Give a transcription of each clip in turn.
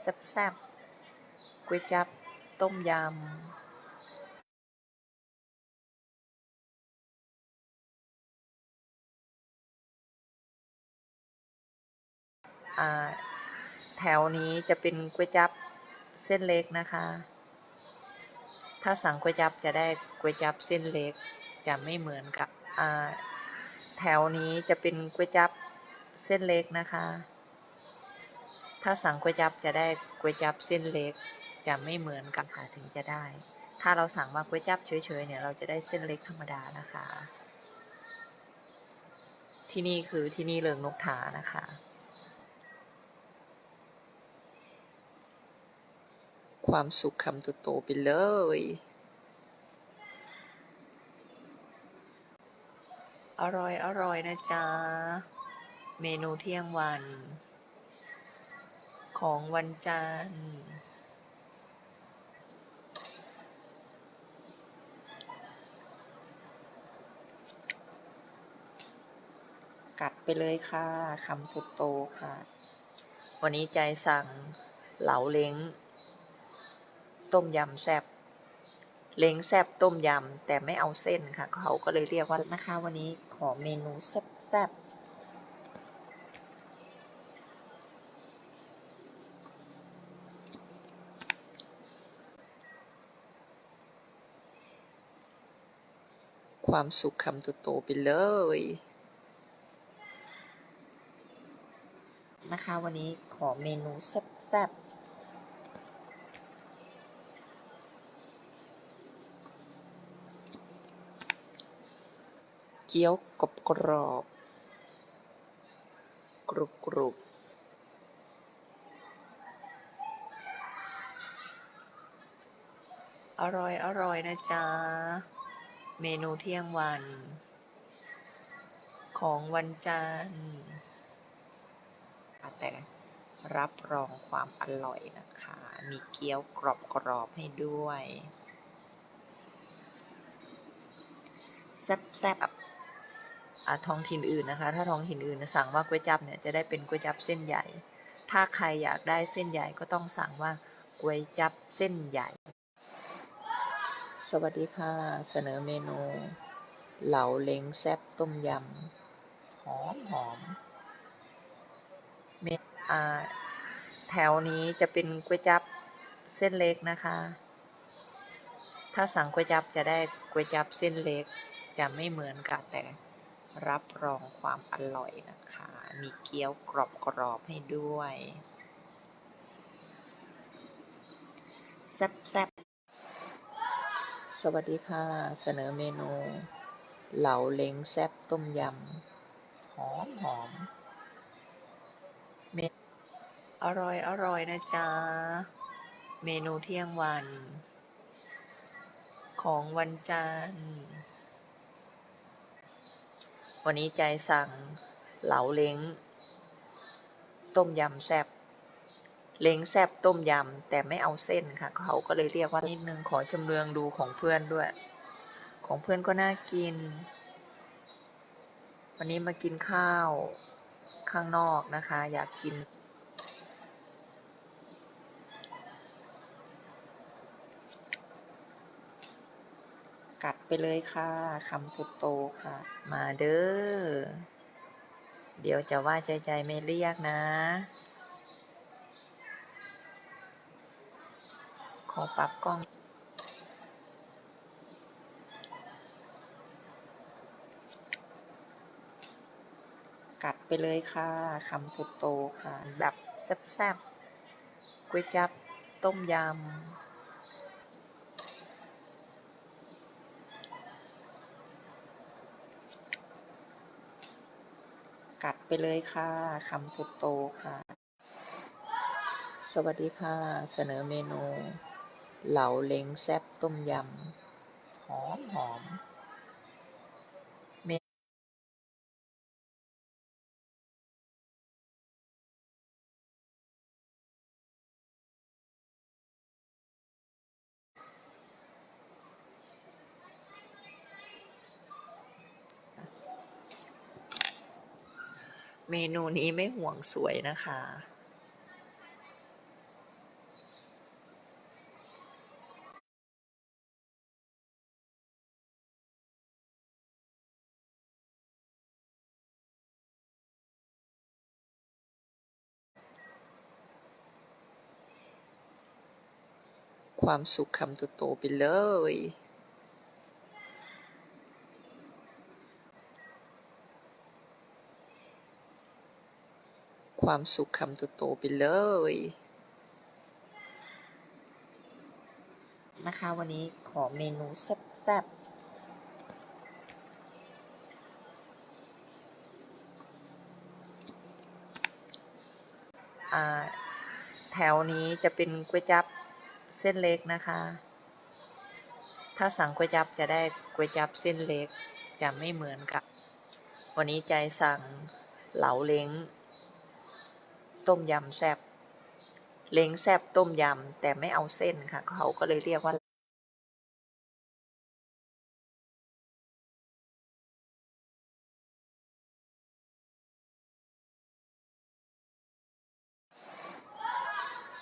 แซ่บๆก๋วยจั๊บต้มยำอ่าแถวนี้จะเป็นก๋วยจั๊บเส้นเล็กนะคะ ถ้าสั่งก๋วยจั๊บจะได้ก๋วยจั๊บเส้นเล็กจะไม่เหมือนกับอ่าแถวนี้จะเป็นก๋วยจั๊บเส้นเล็กนะคะ ถ้าสั่งก๋วยจับจะได้ก๋วยจับเส้นเล็กจะไม่เหมือนกันค่ะถึงจะได้ ถ้าเราสั่งว่าก๋วยจับเฉยๆเนี่ยเราจะได้เส้นเล็กธรรมดานะคะ ที่นี่คือที่นี่เริงนกทานะคะ ความสุขคำโตๆไปเลยอร่อย อร่อยนะจ๊ะ เมนูเที่ยงวัน ของวันจันทร์กัดไปเลยค่ะคำโตค่ะ วันนี้ใจสั่งเหลาเล้ง ต้มยำแซบเล้งแซบต้มยำแต่ไม่เอาเส้นค่ะ เขาก็เลยเรียกว่านะคะ วันนี้ขอเมนูแซบ ความสุขคำโตๆไปเลยนะคะ วันนี้ขอเมนูแซ่บๆ เกี๊ยวกรอบกรอบกรุบกรุบอร่อย อร่อยนะจ๊ะ เมนูเที่ยงวัน ของวันจันทร์แต่รับรองความอร่อยนะคะ มีเกี๊ยวกรอบกรอบๆให้ด้วย แซ่บๆแบบอะท้องถิ่นอื่นนะคะ ถ้าท้องถิ่นอื่นสั่งว่าก๋วยจับเนี่ยจะได้เป็นก๋วยจับเส้นใหญ่ ถ้าใครอยากได้เส้นใหญ่ก็ต้องสั่งว่าก๋วยจับเส้นใหญ่ สวัสดีค่ะ เสนอเมนู เหลาเล้งแซ่บต้มยำ หอมหอมเมอ่าแถวนี้จะเป็นก๋วยจับเส้นเล็กนะคะ ถ้าสั่งก๋วยจับจะได้ก๋วยจับเส้นเล็ก จะไม่เหมือนกันแต่รับรองความอร่อยนะคะ มีเกี๊ยวกรอบกรอบๆให้ด้วยแซ่บ สวัสดีค่ะ เสนอเมนู เหลาเล้งแซ่บต้มยำ หอมหอมเมอร่อยอร่อยนะจ๊ะ เมนูเที่ยงวัน ของวันจันทร์ วันนี้ใจสั่งเหลาเล้ง ต้มยำแซ่บ เล้งแซบต้มยำแต่ไม่เอาเส้นค่ะ เขาก็เลยเรียกว่านิดนึงขอจำเรืองดูของเพื่อนด้วย ของเพื่อนก็น่ากิน วันนี้มากินข้าวข้างนอกนะคะ อยากกิน กัดไปเลยค่ะคำโตๆค่ะ มาเด้อเดี๋ยวจะว่าใจใจไม่เรียกนะ อปรับกล้อง กัดไปเลยค่ะคำโตๆค่ะ แบบแซ่บๆก๋วยจับต้มยำกัดไปเลยค่ะคำโตๆค่ะ สวัสดีค่ะ เสนอเมนู เหลาเล้งแซ่บต้มยำ หอมหอมเมเมนูนี้ไม่ห่วงสวยนะคะ ความสุขคำโตๆไปเลย ความสุขคำโตๆไปเลย นะคะวันนี้ขอเมนูแซ่บๆแถวนี้จะเป็นก๋วยจั๊บ เส้นเล็กนะคะ ถ้าสั่งก๋วยจับจะได้ก๋วยจับเส้นเล็กจะไม่เหมือนกับ วันนี้ใจสั่งเหลาเล้ง ต้มยำแซบเล้งแซบต้มยำแต่ไม่เอาเส้นค่ะ เขาก็เลยเรียกว่า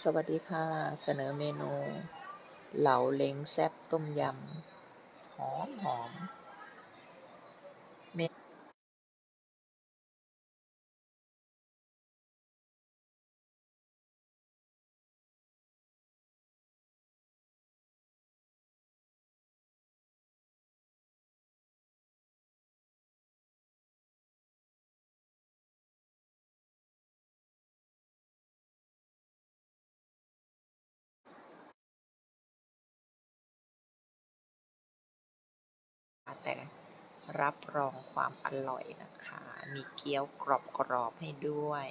สวัสดีค่ะ เสนอเมนู เหลาเล้งแซ่บต้มยำ หอมหอม แต่รับรองความอร่อยนะคะ มีเกี๊ยวกรอบๆให้ด้วย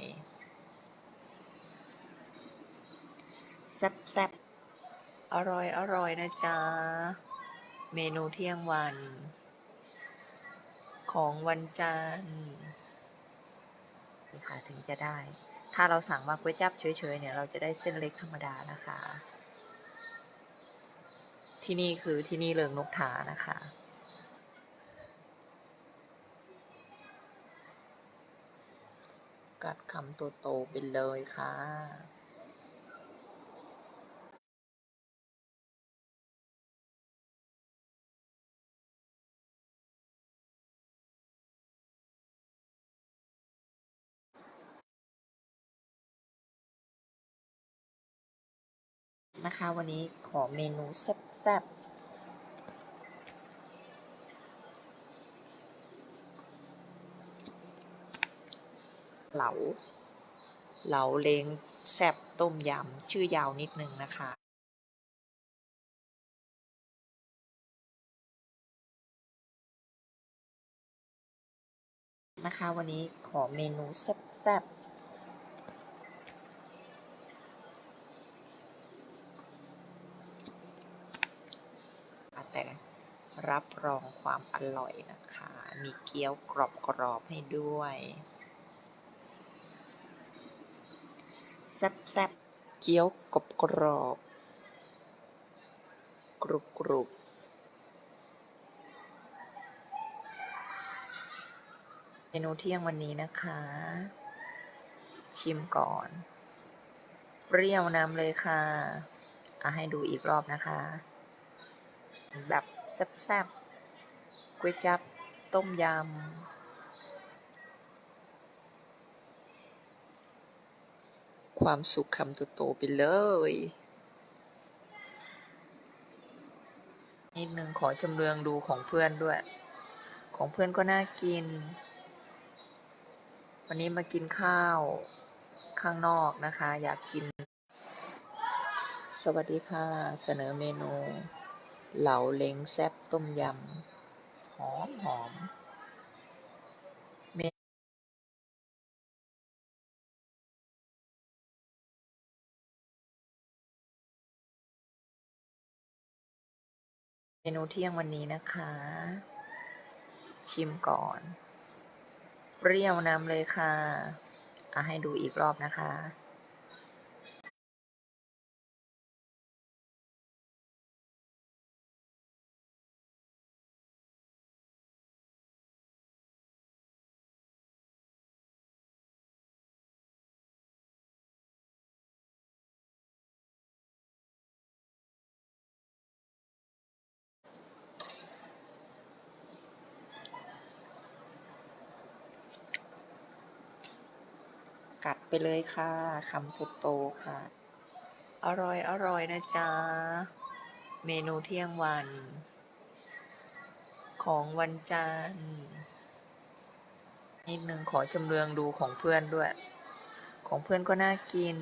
แซ่บๆ อร่อยอร่อยนะจ๊ะ เมนูเที่ยงวัน ของวันจันทร์นี่ค่ะถึงจะได้ ถ้าเราสั่งมาก๋วยจับเฉยๆเนี่ย เราจะได้เส้นเล็กธรรมดานะคะ ที่นี่คือที่นี่เริงนกทานะคะ กัดคำโตๆไปเลยค่ะนะคะวันนี้ขอเมนูแซ่บ เหลา เหลาเล้งแซบต้มยำ ชื่อยาวนิดนึงนะคะนะคะวันนี้ขอเมนูแซ่บๆแต่รับรองความอร่อยนะคะ มีเกี๊ยวกรอบๆให้ด้วย แซ่บๆเกี๊ยวกรอบกรอบกรุบกรุบเมนูเที่ยงวันนี้นะคะ ชิมก่อน เปรี้ยวนำเลยค่ะอะให้ดูอีกรอบนะคะ แบบแซ่บๆก๋วยจับต้มยำ ความสุขคำโตๆไปเลย นิดนึงขอจำเรืองดูของเพื่อนด้วย ของเพื่อนก็น่ากิน วันนี้มากินข้าวข้างนอกนะคะ อยากกิน สวัสดีค่ะ เสนอเมนู เหลาเล้งแซ่บต้มยำ หอมหอมเม เมนูเที่ยงวันนี้นะคะ ชิมก่อน เปรี้ยวนำเลยค่ะ อะให้ดูอีกรอบนะคะ กัดไปเลยค่ะคำโตๆค่ะ อร่อยอร่อยนะจ๊ะ เมนูเที่ยงวัน ของวันจันทร์นิดนึงขอจำเรืองดูของเพื่อนด้วย ของเพื่อนก็น่ากิน